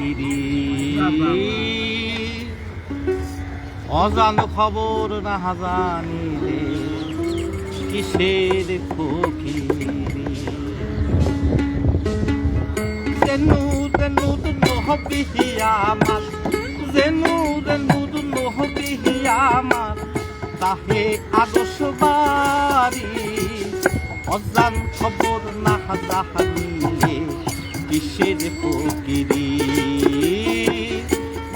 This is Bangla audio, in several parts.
ফকিরি অজান খবর না জানিলে কিসের ফকিরি? জেনু জেনু হবি আমার জেনু জেনু তাহে আদর্শ বাড়ি। অজান খবর না জানিলে কিসের ফকিরি?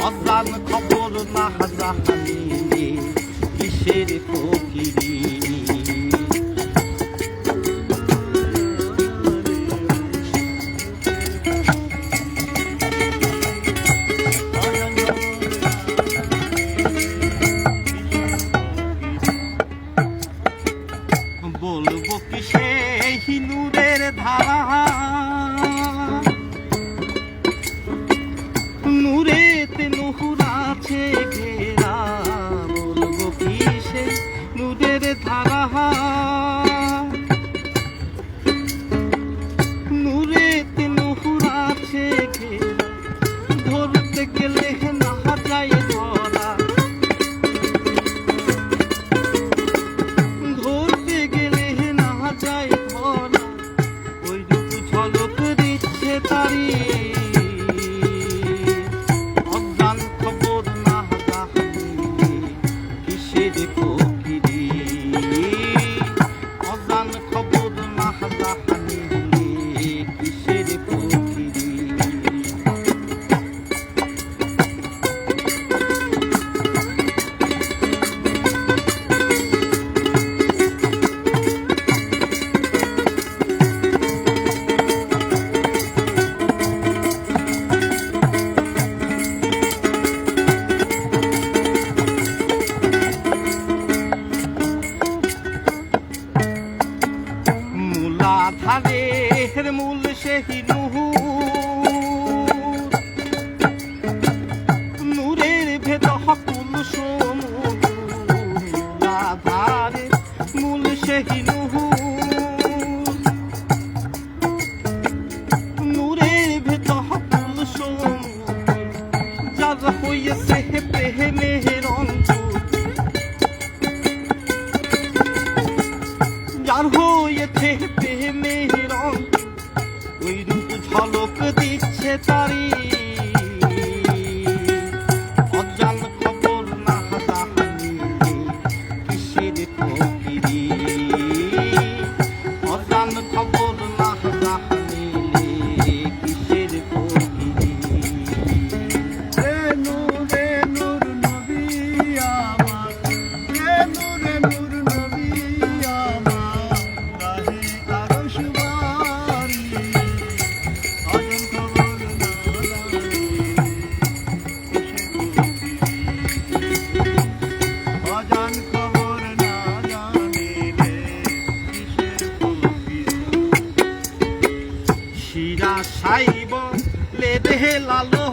অজান খবর না জানিলে কিসের ফকিরি বলব কি সেই নূরের ধারা? take it. খবর না জানিলে মূলাধারের ঝলক দিচ্ছে তারি। অজান খবর না কিসের ফকিরি সাইব লে দেহে লালো